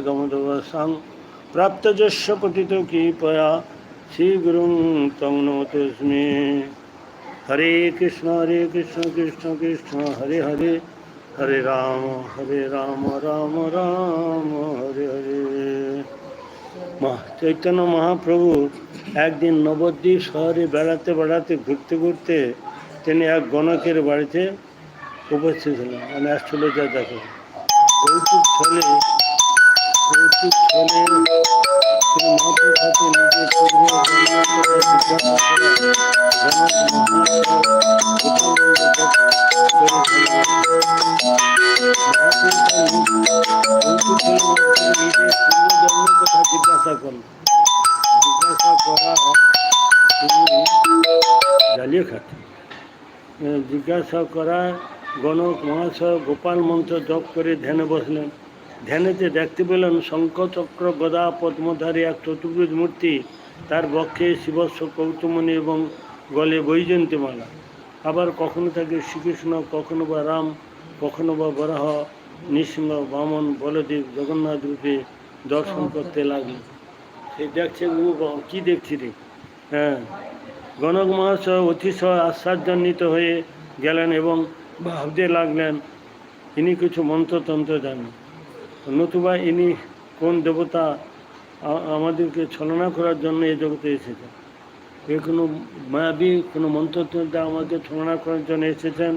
গমদবসাং প্রাপ্তযস্য পতিত কৃপয়া শ্রীগুরুং তং নমতস্মি হরে কৃষ্ণ হরে কৃষ্ণ কৃষ্ণ কৃষ্ণ হরে হরে হরে রাম হরে রাম রাম রাম হরে হরে চৈতন্য মহাপ্রভু একদিন নবদ্বীপ শহরে বেড়াতে বেড়াতে, ঘুরতে ঘুরতে তিনি এক গণকের বাড়িতে উপস্থিত হলেন। মানে অ্যাস্ট্রোলজার দেখো কৌতুক ছলে ছলে তিনি মহাপ্রভুর সাথে নিজের পূর্ব জিজ্ঞাসা করে জনক মহাপ্রভু করেছিলেন। মহাপ্রভু তার কৌতুক ছলে নিজের পূর্ব জন্মের কথা জিজ্ঞাসা করা জ্বালিয়ে খাটেন জিজ্ঞাসা করা গণক মহাশয় গোপাল মন্ত্র জপ করে ধ্যানে বসলেন ধ্যানেতে দেখতে পেলেন শঙ্খ চক্র গদা, পদ্মধারী এক চতুর্ভুজ মূর্তি, তার বক্ষে শিবস্ব, কৌতুমণি এবং গলে বৈজয়ন্তীমালা। আবার কখনো থাকে শ্রীকৃষ্ণ, কখনো বা রাম, কখনো বা বরাহ, নৃসিংহ, বামন, বলদেব, জগন্নাথ রূপে দর্শন করতে লাগলেন সে দেখছে কি দেখছি রে? হ্যাঁ। গণক মহাশয় অতিশয় আশ্চর্যান্বিত হয়ে গেলেন এবং ভাবতে লাগলেন, ইনি কিছু মন্ত্রতন্ত্র জানেন। নতুবা ইনি কোন দেবতা আমাদেরকে ছলনা করার জন্য এই জগতে এসেছেন? এ কোনো মায়াবী, কোনো মন্ত্রতন্ত্র আমাকে ছলনা করার জন্য এসেছেন?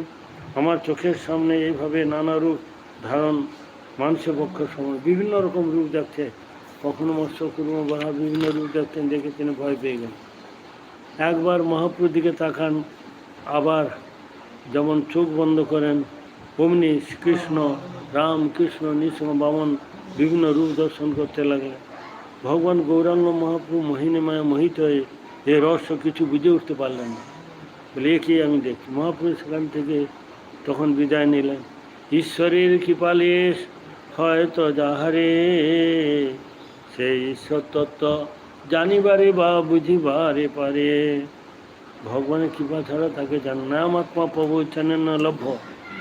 আমার চোখের সামনে এইভাবে নানা রূপ ধারণ মানুষের পক্ষ সময়, বিভিন্ন রকম রূপ দেখছে কখনো মৎস্য কুর্ম বড়া বিভিন্ন রূপ দেখছেন দেখে তিনি ভয় পেয়ে গেলেন। একবার মহাপ্রভুর দিকে তাকান, আবার যেমন চোখ বন্ধ করেন অমনি কৃষ্ণ রাম কৃষ্ণ নৃসিংহ বামন বিভিন্ন রূপ দর্শন করতে লাগলেন। ভগবান গৌরাঙ্গ মহাপ্রভু মোহিনীমায় মোহিত হয়ে এ রহস্য কিছু বুঝে উঠতে পারলেন না। বলে, এ আমি দেখি মহাপ্রভু সেখান থেকে তখন বিদায় নিলেন। ঈশ্বরের কৃপালেশ হয়তো যাহারে, সেই ঈশ্বর তত্ত্ব জানিবারে বা বুঝিবারে পারে। ভগবানের কৃপা ছাড়া তাকে জান নামাত্মা প্রবচনের ন, লভ্য।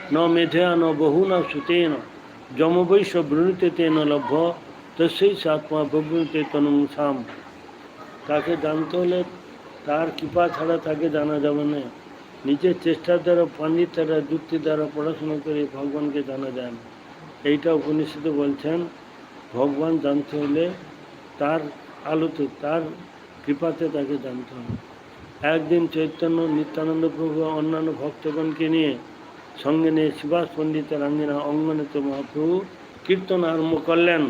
ন মেধয়া ন বহু ন সুতেন যমবৈশ বৃণীতে তেন লভ্য তস্যই আত্মা প্রবৃতে তনুসাম তাকে জানতে হলে তার কৃপা ছাড়া তাকে জানা যাবে না নিজের চেষ্টার দ্বারা পণ্ডিত দ্বারা যুক্তি দ্বারা পড়াশোনা করে ভগবানকে জানা যায় না এইটা উপনিষদে বলছেন ভগবান জানতে হলে তার আলোতে তার কৃপাতে তাকে জানতে হবে একদিন চৈতন্য নিত্যানন্দ প্রভু অন্যান্য ভক্তগণকে নিয়ে সঙ্গে নিয়ে শিবাস পণ্ডিতের আঙ্গিনা অঙ্গনিত মহাপ্রভু, কীর্তন আরম্ভ করলেন।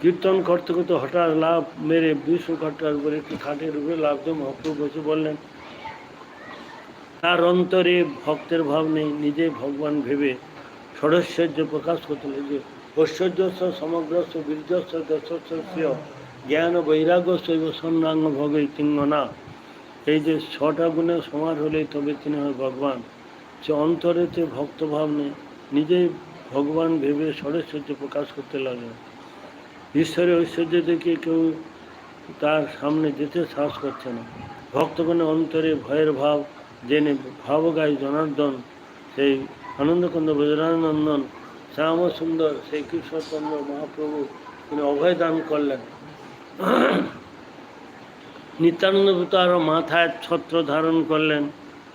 কীর্তন করতে করতে হঠাৎ লাভ মেরে বিশ্ব কাটার উপরে একটি খাটের উপরে লাভ দিয়ে মহাপ্রভু বসে বললেন তার অন্তরে ভক্তের ভাব নেই, নিজে ভগবান ভেবে ষড়ৈশ্বর্য প্রকাশ করতে যে ঐশ্বর্যস্ব সমগ্রস্ব বীর্যস্ব দশস্য জ্ঞান বৈরাগ্য শৈব সন্ন্যাঙ্গ ভগে কিঙ্গনা এই যে ছটা গুণে সমান হলেই তবে তিনি হয় ভগবান। সে অন্তরেতে ভক্তভাব নেই নিজেই ভগবান ভেবে ষড়ৈশ্বর্য প্রকাশ করতে লাগলেন ঈশ্বরের ঐশ্বর্য দেখে কেউ তার সামনে যেতে সাহস করছে না। ভক্তগণের অন্তরে ভয়ের ভাব, জেনে ভাবগায় জনার্দন, সেই আনন্দকন্দ বজরানন্দন শ্যাম সুন্দর সেই কৃষ্ণচন্দ্র মহাপ্রভু তিনি অভয় দান করলেন। নিত্যানন্দ আরও মাথায় ছত্র ধারণ করলেন।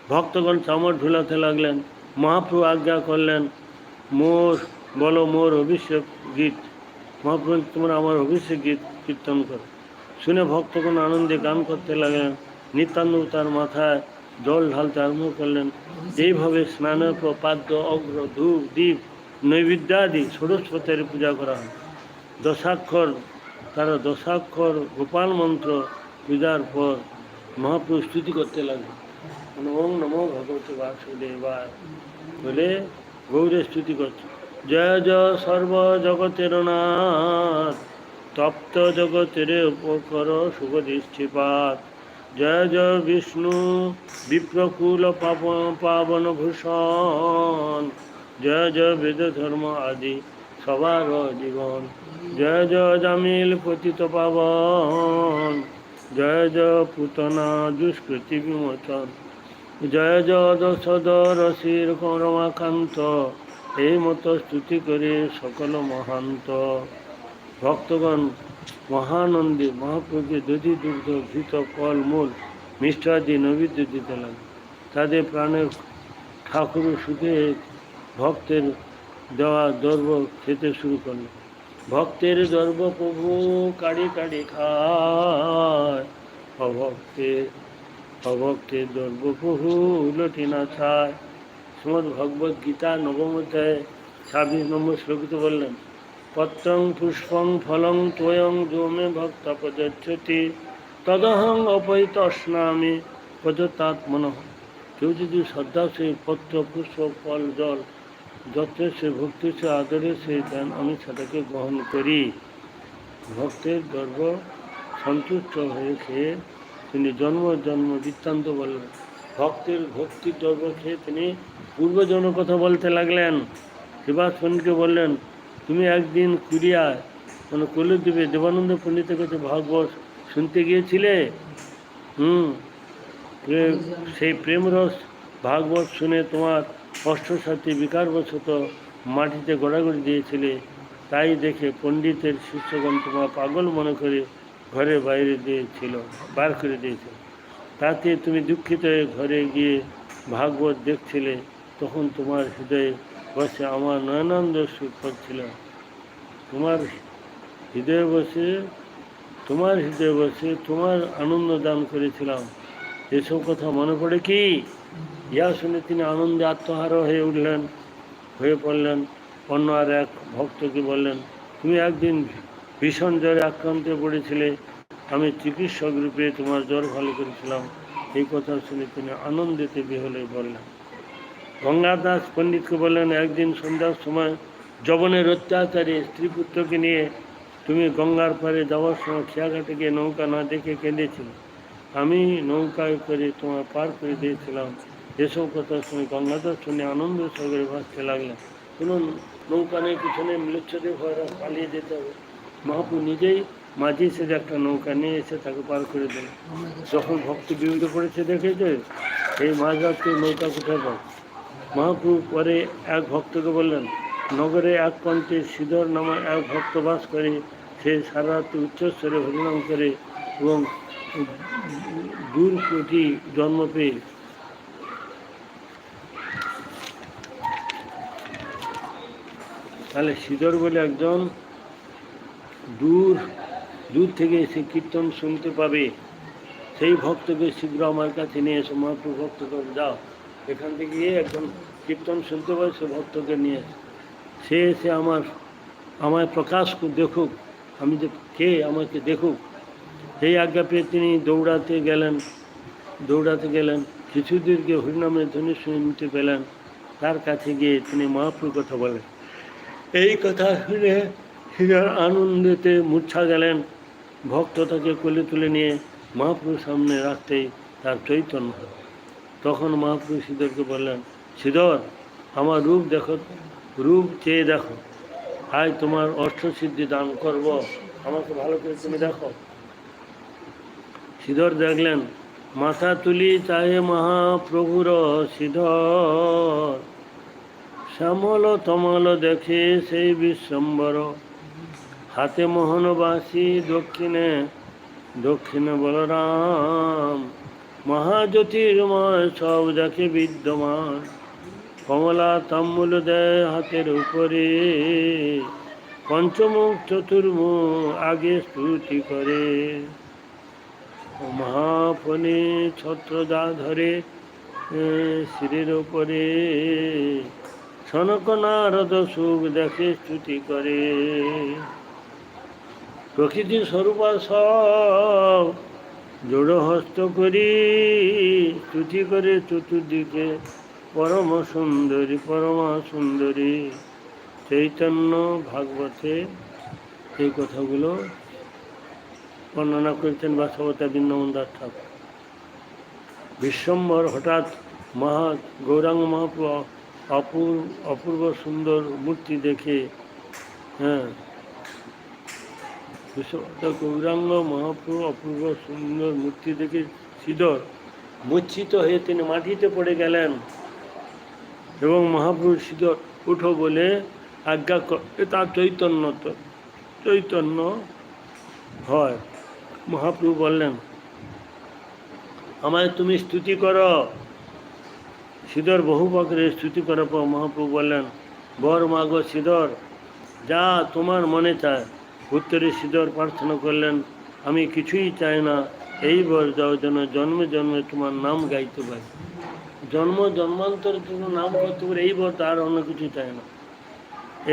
ভক্তগণ চামর ঢুলাতে লাগলেন, মহাপ্রভু আজ্ঞা করলেন, মোর, বলো মোর অভিষেক গীত, মহাপ্রভু তোমরা আমার অভিষেক গীত কীর্তন করো। শুনে ভক্তগণ আনন্দে গান করতে লাগলেন নিত্যানন্দ তার মাথায় জল ঢালতে আরম্ভ করলেন। এইভাবে স্নানের পর পাদ্য, অগ্র, ধূপ দ্বীপ নৈবেদ্যাদি ষোড়শপথের পূজা করা হয়। দশাক্ষর, তারা দশাক্ষর গোপাল মন্ত্র পূজার পর মহাপ্রভু স্তুতি করতে লাগলেন। ওম নমো ভগবতে বাসুদেবায়। বলে গৌরে স্তুতি করছে। জয় জয় সর্ব জগতের নাথ। তপ্ত জগতের উপকর শুভদৃষ্টিপাত জয় জয় বিষ্ণু বিপ্রকুল পাবন ভূষণ। জয় জয় বেদ ধর্ম আদি সবার জীবন। জয় জয় জামিল পতিত পাবন। জয় জয় পুতনা দুষ্কৃতি বিমোচন। জয় দশধর শির রমাকান্ত এই মতো স্তুতি করে সকল মহান্ত। ভক্তগণ, মহানন্দে, মহাপ্রভুকে দধি দুগ্ধ, ঘৃত, ফল, মূল মিষ্টাদি নৈবেদ্য দিতে লাগল তাদের প্রাণের ঠাকুর সুখে ভক্তের দেওয়া দর্ব খেতে শুরু করল। ভক্তের দর্ব প্রভু কাড়ি কাড়ি খায়, অভক্তের অভক্তের দর্ব প্রভু উলটি না ছায়। শ্রমদ ভগবত গীতা নবম অধ্যায় ছাব্বিশ নম্বর শ্লোকিত বললেন পত্রং পুষ্পং ফলং তোয়ং যোমে ভক্ত প্রযচ্ছতি, তদহং অপৈতস্নামি প্রদত্তাত্মন কেউ যদি শ্রদ্ধা সে পত্র, পুষ্প, ফল, জল যত্রে সে ভক্তি, সে আদরে সে দেন আমি সেটাকে গ্রহণ করি। ভক্তের গর্ব সন্তুষ্ট হয়েছে তিনি জন্ম জন্ম বৃত্তান্ত বললেন। ভক্তের ভক্তির দ্রব্য খেয়ে তিনি পূর্বজনের কথা বলতে লাগলেন। শিবাসনকে বললেন, তুমি একদিন কুরিয়ায় মানে কলিদ্বীপে দেবানন্দ পণ্ডিতের কাছে ভাগবত শুনতে গিয়েছিলে? হুম সেই প্রেমরস ভাগবত শুনে তোমার অষ্টসাথী বিকারবশত মাটিতে গড়াগড়ি দিয়েছিলে। তাই দেখে পণ্ডিতের শিষ্যগণ তোমার পাগল মনে করে ঘরে বাইরে দিয়েছিল, বার করে দিয়েছিল। তাতে তুমি দুঃখিত হয়ে ঘরে গিয়ে ভাগবত দেখছিলে, তখন তোমার হৃদয়ে বসে আমার নয়নানন্দ সুখ করছিল তোমার হৃদয়ে বসে, তোমার হৃদয়ে বসে তোমার আনন্দ দান করেছিলাম। এসব কথা মনে পড়ে কি? ইয়া শুনে তিনি আনন্দে আত্মহার হয়ে উঠলেন, হয়ে পড়লেন। অন্য আর এক ভক্তকে বললেন, তুমি একদিন ভীষণ জ্বরে আক্রান্ত পড়েছিলে। আমি চিকিৎসক রূপে তোমার জ্বর ভালো করেছিলাম। এই কথা শুনে তিনি আনন্দিতে বিহলে বললেন গঙ্গাদাস পণ্ডিতকে বললেন, একদিন সন্ধ্যার সময় যবনের অত্যাচারে স্ত্রী পুত্রকে নিয়ে তুমি গঙ্গার পারে যাওয়ার সময় খেয়াঘাটে গিয়ে নৌকা না দেখে কেঁদেছিল। আমি নৌকায় করে তোমার পার করে দিয়েছিলাম। এসব কথা শুনে গঙ্গাধর শুনে আনন্দ সাগরে ভাসতে লাগলেন। কোনো নৌকা নেই কিছু নেই পালিয়ে যেতে হবে। মহাপু নিজেই মাঝি সেজে একটা নৌকা নিয়ে এসে তাকে পার করে দিল যখন ভক্ত বিরুদ্ধে করেছে দেখেছে, এই মাঝ রাত্রে নৌকা কোথায় পাবে? মহাপ্রভু পরে এক ভক্তকে বললেন, নগরে এক প্রান্তে শ্রীধর নামে এক ভক্ত বাস করে, সে সারা রাত্রি উচ্চস্বরে হরিনাম করে এবং দূর কোটি জন্ম পেয়ে তাহলে শ্রীধর বলে একজন দূর দূর থেকে এসে কীর্তন শুনতে পাবে। সেই ভক্তকে শীঘ্র আমার কাছে নিয়ে এসে, মহাপ্রভু ভক্তকে যাও। এখান থেকে গিয়ে একজন কীর্তন শুনতে পাবে, সে ভক্তকে নিয়ে সে এসে আমার, আমায় প্রকাশ দেখুক, আমি যে কে, আমাকে দেখুক। সেই আজ্ঞা পেয়ে তিনি দৌড়াতে গেলেন দৌড়াতে গেলেন। কিছু দূর গিয়ে হরিনামের ধ্বনি শুনতে পেলেন। তার কাছে গিয়ে তিনি মহাপ্রভুর কথা বলেন। এই কথা শুনে হৃদয় আনন্দেতে মূর্ছা গেলেন। ভক্ত তাকে কোলে তুলে নিয়ে মহাপ্রভুর সামনে রাখতেই তার চৈতন্য। তখন মহাপ্রভু শ্রীধরকে বললেন শ্রীধর আমার রূপ দেখো, রূপ চেয়ে দেখো। আজ তোমার অষ্টসিদ্ধি দান করব। আমাকে ভালো করে তুমি দেখো। শ্রীধর দেখলেন, মাথা তুলি চাহে মহাপ্রভুর শ্রীধর শ্যামল তমল দেখে সেই বিশ্বম্বর। হাতে মোহনবাসী দক্ষিণে দক্ষিণে বলরাম। মহাজ্যোতির্ময় সব দেখে বিদ্যমান। কমলা তাম্বুল দেয় হাতের উপরে। পঞ্চমুখ, চতুর্মুখ আগে স্তুতি করে। মহাফণি ছত্রদা ধরে শিরের উপরে। সনক নারদ সুখ দেখে স্তুতি করে। প্রকৃতি স্বরূপ সব জোড় হস্ত করি স্তুতি করে চতুর্দিকে পরম সুন্দরী, পরমা সুন্দরী চৈতন্য ভাগবতে এই কথাগুলো বর্ণনা করেছেন বাসবতা বৃন্দাবন দাস ঠাকুর। বিশ্বম্বর হঠাৎ মহা গৌরাঙ্গ মহাপ্রভু অপূর্ব সুন্দর মূর্তি দেখে হ্যাঁ বিশ্বতা গৌরাঙ্গ মহাপ্রভু অপূর্ব সুন্দর মূর্তি দেখে শ্রীধর মূর্ছিত হয়ে তিনি মাটিতে পড়ে গেলেন এবং মহাপ্রভু শ্রীধর উঠো বলে আজ্ঞা তার চৈতন্য চৈতন্য হয়। মহাপ্রভু বললেন, আমায় তুমি স্তুতি করো। শ্রীধর বহু বকরে স্তুতি করার পর মহাপ্রভু বললেন, বর মাগো শ্রীধর যা তোমার মনে চায়। উত্তরে শ্রীধর প্রার্থনা করলেন, আমি কিছুই চাই না, এই বর যাও যেন জন্মে জন্মে তোমার নাম গাইতে পারি। জন্ম জন্মান্তর জন্য নাম করতে পারে, এই বর তার অন্য কিছু চায় না।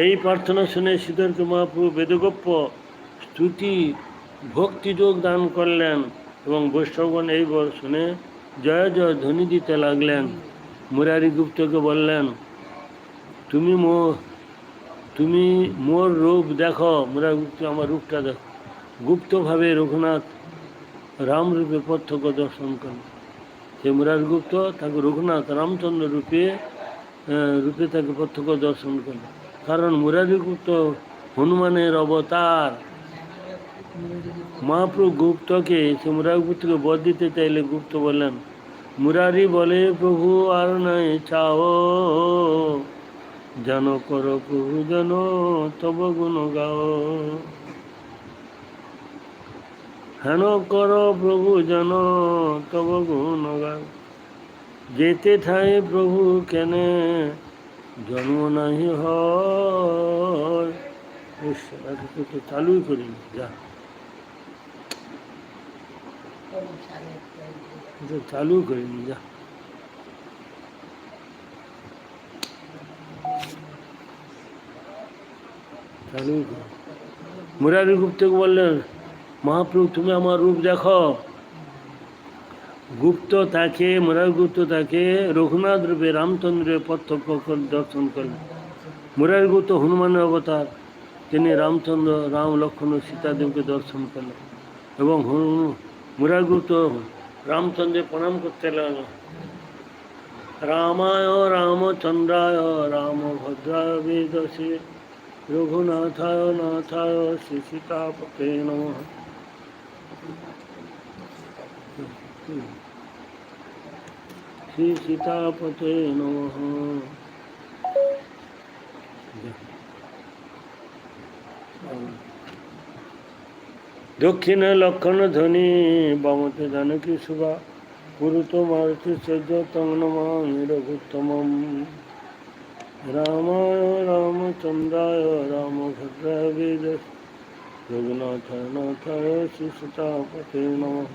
এই প্রার্থনা শুনে শ্রীধরকে মহাপ্রভু বেদগোপ্য স্তুতি ভক্তিযোগ দান করলেন এবং বৈষ্ণবগণ এই বর শুনে জয় জয় ধ্বনি দিতে লাগলেন। মুরারি গুপ্তকে বললেন, তুমি মো তুমি মোর রূপ দেখো গুপ্ত আমার রূপটা দেখো। গুপ্তভাবে রঘুনাথ রাম রূপে প্রত্যক্ষ দর্শন করেন। সে মুরারি গুপ্ত, তাকে রঘুনাথ রামচন্দ্র রূপে রূপে তাকে প্রত্যক্ষ দর্শন করলেন কারণ মুরারি গুপ্ত হনুমানের অবতার। মহাপ্রভু গুপ্তকে, সে মুরারি গুপ্তকে বধ দিতে চাইলে গুপ্ত বললেন মুরারি বলে, প্রভু আর নাই চাও। যেন কর প্রভু যেন তব গুণ গাও। হেন কর প্রভু যেন তব গুণ গাও। যেতে ঠাই প্রভু কেনে জন্ম নাহি হয়। তো চালুই করিনি যা। চালু করিনি যা চালু করি মুরারি গুপ্তকে বললেন মহাপ্রভু, তুমি আমার রূপ দেখো। গুপ্ত তাকে, মুরারি গুপ্ত তাকে রঘুনাথ রূপে রামচন্দ্রের প্রত্যক্ষ দর্শন করলেন। মুরারি গুপ্ত হনুমানের অবতার। তিনি রামচন্দ্র, রাম, লক্ষ্মণ সীতাদেবকে দর্শন করলেন এবং মুরারি গুপ্ত রামচন্দ্রে প্রণাম করতে লাগলেন। রামায় রামচন্দ্রায় রামভদ্রায় বেদসে। রঘুনাথায় নাথায় শ্রী সীতাপতে নমঃ শ্রী সীতাপতে নমঃ দক্ষিণে লক্ষণ ধ্বনি বামতে জানকী শুভা পুরুত মারুতি সহ্য তং নমামি রঘুত্তমম সীতাপতে নমঃ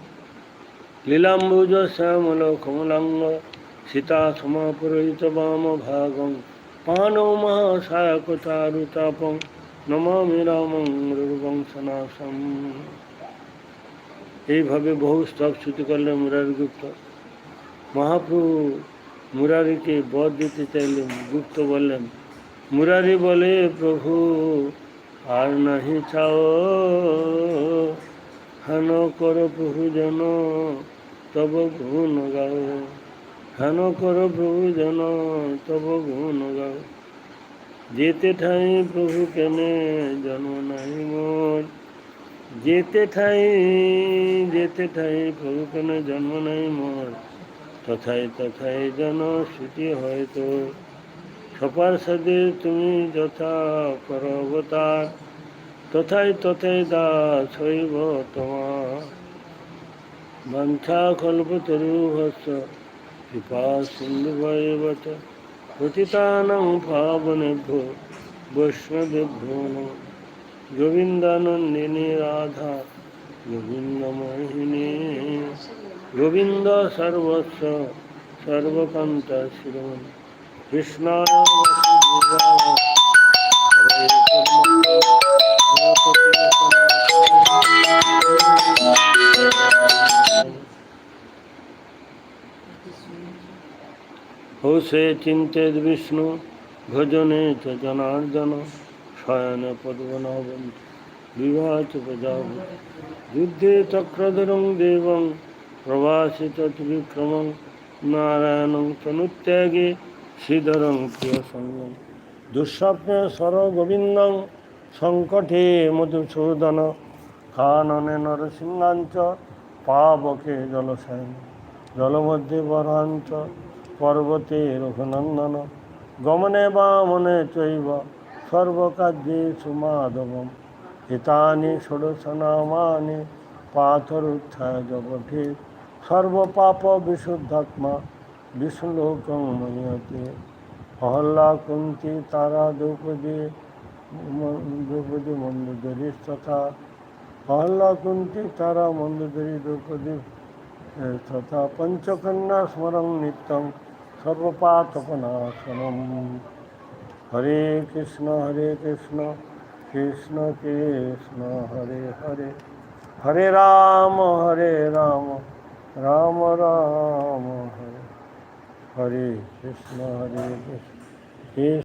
লীলাম্বুজ শ্যামল কমলাঙ্গ সীতা সমাপুরহিত বাম ভাগং পানৌ মহাশায়ক চারুতাপং নমামি রামং রঘুবংশনাশম এইভাবে বহু স্তব ছুটি করলেন মুরারি গুপ্ত মহাপ্রভু মুরারিকে বধ দিতে চাইলেন গুপ্ত বললেন, মুরারি বলে, প্রভু, আর নাহি চাও। হেন কর প্রভু যেন, তব গুণ গাও। হেন কর প্রভু যেন, তব গুণ গাও। যেতে ঠাই প্রভু কেনে, জন্ম নাই মোর। যেতে ঠাই যেতে ঠাই প্রভু কেনে, জন্ম নাই মোর। তথাই তথাই যেন স্মৃতি হয়তো সপার সাদে তুমি যথা কর অবতার তথাই তথাই দাস হইব তোমার। বাঞ্ছা কল্পতরু ভস্য কৃপা সিন্ধু বৈবত পতিতানাং পাবনেভ্যো, বৈষ্ণবেভ্যো নমঃ। গোবিন্দানন্দিনী রাধা, গোবিন্দ गोविंद सर्वस्व, सर्वकन्त शिरोमणि। कृष्णाय होसे चिन्तेद् विष्णु, भजने जनार्दन, शयन पद्मनाभं, विवाच प्रजा युद्धे चक्रधरं देव প্রবাসিত ত্রিবিক্রমং নারায়ণং তনুত্যাগে শ্রীধরং প্রিয় সঙ্গম। দুঃস্বপ্নে সর গোবিন্দং সংকটে মধুসূদন, কাননে নরসিংহাঞ্চ, পাবকে জলসায়ন, জলমধ্যে বরাঞ্চ, পর্বতে রঘুনন্দন, গমনে বামনে চৈব, সর্বকার্যে সুমাধবম। হিতানি ষোড়শনামানি পাথরুত্থায় জগঠে সর্বপাপ বিশুদ্ধাত্মা বিষ্ণুলোকং মনিয়তে অহল্লা কুন্তি তারা দ্রৌপদী দ্রৌপদী মন্দোদরী তথা অহল্লা কুন্তি তারা মন্দোদরী দ্রৌপদী তথা পঞ্চকন্যা স্মরং নিত্যং সর্বপাতপনাশনম। হরে কৃষ্ণ হরে কৃষ্ণ কৃষ্ণ কৃষ্ণ, হরে হরে। হরে রাম হরে রাম। রাম রাম হরে হরে কৃষ্ণ হরে কৃষ্ণ কৃষ্ণ